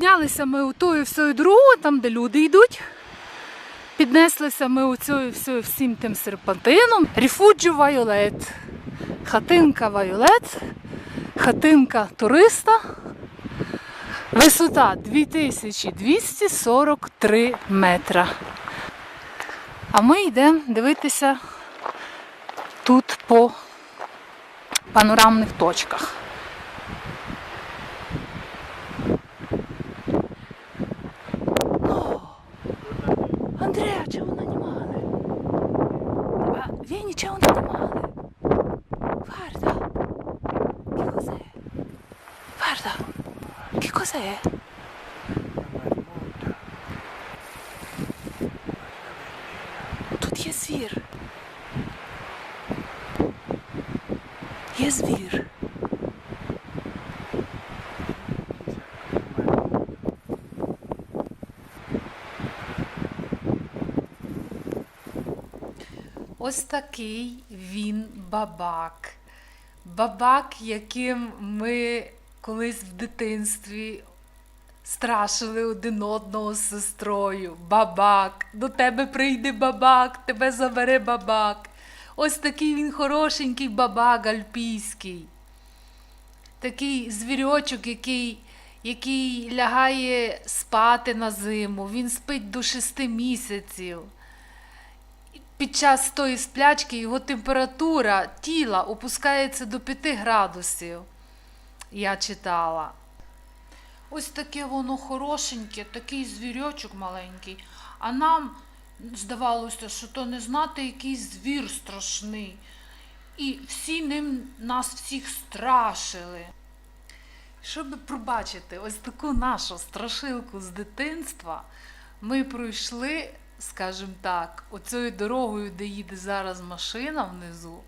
Піднялися ми у тою всю дорогу, там, де люди йдуть. Піднеслися ми у цю всю, всім тим серпантином. Ріфуджу Вайолет. Хатинка Вайолет. Хатинка туриста. Висота 2243 метра. А ми йдемо дивитися тут по панорамних точках. Andrea, c'è un animale. Ah, vieni, c'è un animale. Guarda. Che cos'è? Guarda. Che cos'è? Тут є звір. Є звір. Ось такий він бабак. Бабак, яким ми колись в дитинстві страшили один одного з сестрою. Бабак, до тебе прийде бабак, тебе забере бабак. Ось такий він хорошенький бабак альпійський. Такий звірочок, який, який лягає спати на зиму. Він спить до шести місяців. Під час тої сплячки його температура тіла опускається до 5 градусів. Я читала. Ось таке воно хорошеньке, такий звірочок маленький. А нам здавалося, що то не знати якийсь звір страшний. І всі ним нас всіх страшили. Щоб пробачити ось таку нашу страшилку з дитинства, ми пройшли, скажімо так, оцею дорогою, де їде зараз машина внизу.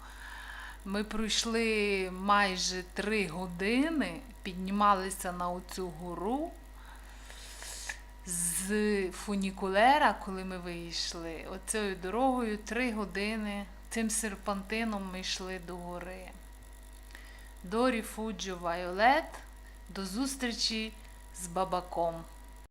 Ми пройшли майже три години, піднімалися на оцю гору. З фунікулера, коли ми вийшли, оцею дорогою три години цим серпантином ми йшли до гори. До Ріфуджо Вайолет, до зустрічі з бабаком.